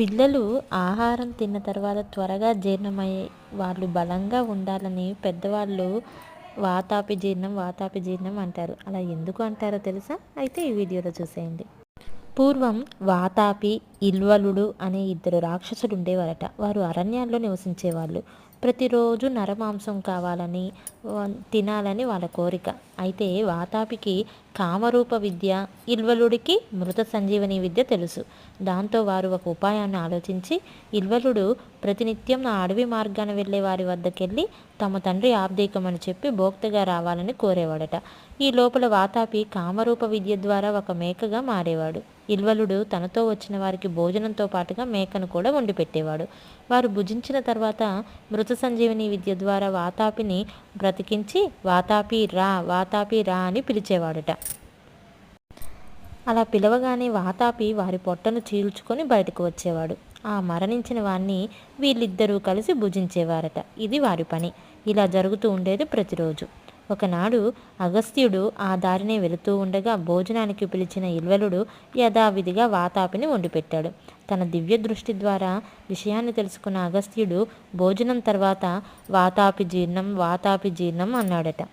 పిల్లలు ఆహారం తిన్న తర్వాత త్వరగా జీర్ణమయ్యే వాళ్ళు బలంగా ఉండాలని పెద్దవాళ్ళు వాతాపి జీర్ణం వాతాపి జీర్ణం అంటారు. అలా ఎందుకు అంటారో తెలుసా? అయితే ఈ వీడియోలో చూసేయండి. పూర్వం వాతాపి ఇల్వలుడు అనే ఇద్దరు రాక్షసులు ఉండేవారట వారు అరణ్యాల్లో నివసించేవాళ్ళు. ప్రతిరోజు నరమాంసం కావాలని తినాలని వాళ్ళ కోరిక. అయితే వాతాపికి కామరూప విద్య ఇల్వలుడికి మృత సంజీవని విద్య తెలుసు. దాంతో వారు ఒక ఉపాయాన్ని ఆలోచించి ఇల్వలుడు ప్రతినిత్యం నా అడవి మార్గాన వెళ్ళే వారి వద్దకెళ్ళి తమ తండ్రి ఆబ్దేకమని చెప్పి భోక్తగా రావాలని కోరేవాడట. ఈ లోపల వాతాపి కామరూప విద్య ద్వారా ఒక మేకగా మారేవాడు. ఇల్వలుడు తనతో వచ్చిన వారికి భోజనంతో పాటుగా మేకను కూడా వండి పెట్టేవాడు. వారు భుజించిన తర్వాత మృత సంజీవని విద్య ద్వారా వాతాపిని బ్రతికించి వాతాపి రా వాతాపి రా అని పిలిచేవాడట. అలా పిలవగానే వాతాపి వారి పొట్టను చీల్చుకొని బయటకు వచ్చేవాడు. ఆ మరణించిన వాణ్ణి వీళ్ళిద్దరూ కలిసి భుజించేవారట. ఇది వారి పని. ఇలా జరుగుతూ ఉండేది ప్రతిరోజు. ఒకనాడు అగస్త్యుడు ఆ దారినే వెళుతూ ఉండగా భోజనానికి పిలిచిన ఇల్వలుడు యథావిధిగా వాతాపిని వండిపెట్టాడు. తన దివ్య దృష్టి ద్వారా విషయాన్ని తెలుసుకున్న అగస్త్యుడు భోజనం తర్వాత వాతాపి జీర్ణం వాతాపి జీర్ణం అన్నాడట.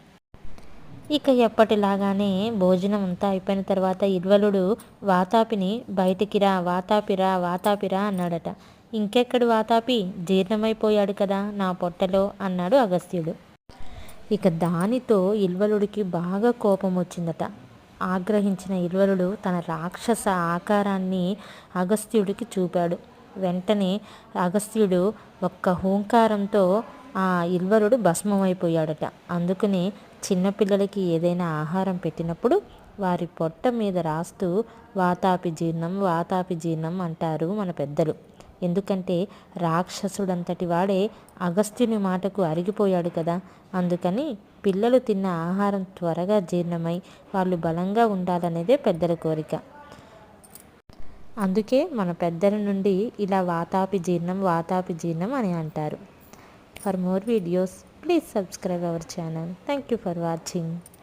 ఇక ఎప్పటిలాగానే భోజనం అంతా అయిపోయిన తర్వాత ఇల్వలుడు వాతాపిని బయటికిరా వాతాపిరా వాతాపిరా అన్నాడట. ఇంకెక్కడు వాతాపి? జీర్ణమైపోయాడు కదా నా పొట్టలో అన్నాడు అగస్త్యుడు. ఇక దానితో ఇల్వలుడికి బాగా కోపం వచ్చిందట. ఆగ్రహించిన ఇల్వలుడు తన రాక్షస ఆకారాన్ని అగస్త్యుడికి చూపాడు. వెంటనే అగస్త్యుడు ఒక్క హూంకారంతో ఆ ఇల్వలుడు భస్మమైపోయాడట. అందుకని చిన్నపిల్లలకి ఏదైనా ఆహారం పెట్టినప్పుడు వారి పొట్ట మీద రాస్తూ వాతాపి జీర్ణం వాతాపి జీర్ణం అంటారు మన పెద్దలు. ఎందుకంటే రాక్షసుడంతటి వాడే అగస్త్యుని మాటకు అరిగిపోయాడు కదా. అందుకని పిల్లలు తిన్న ఆహారం త్వరగా జీర్ణమై వాళ్ళు బలంగా ఉండాలనేదే పెద్దల కోరిక. అందుకే మన పెద్దల నుండి ఇలా వాతాపి జీర్ణం వాతాపి జీర్ణం అని అంటారు. For more videos please subscribe our channel thank you for watching